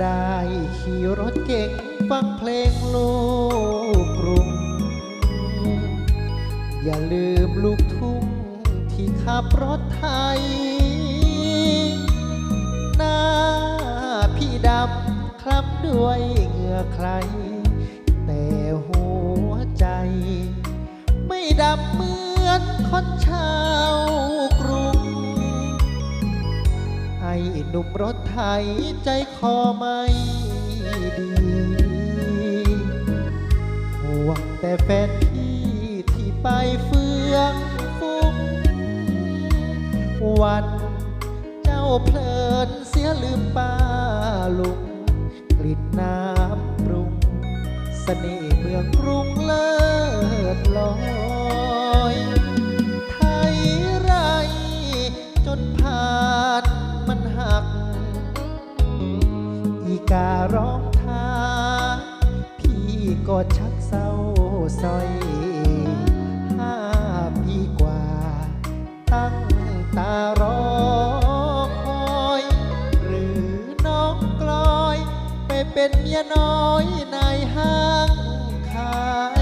ได้ขี่รถเก่งฟังเพลงโล อย่าลืมลูกทุ่งที่ขับรถไทย หน้าพี่ดำคล้ำด้วยเหงื่อใคร แต่หัวใจ ไม่ดำเหมือนคนชาวกรุง ไอ้หนุ่มรถไถใจคอไม่ดีห่วงแต่แฟน ไปเฟืองฟุ้งวันเจ้าเพลินเสียลืมป้าลุงกลิ่นน้ำปรุงเสน่ห์เมืองกรุงเลิศลอยไทยไรจนผ่านมันหัก อีการ้องทาพี่ก็ชักเศร้าซอย เป็นเมียน้อยในห้างขาย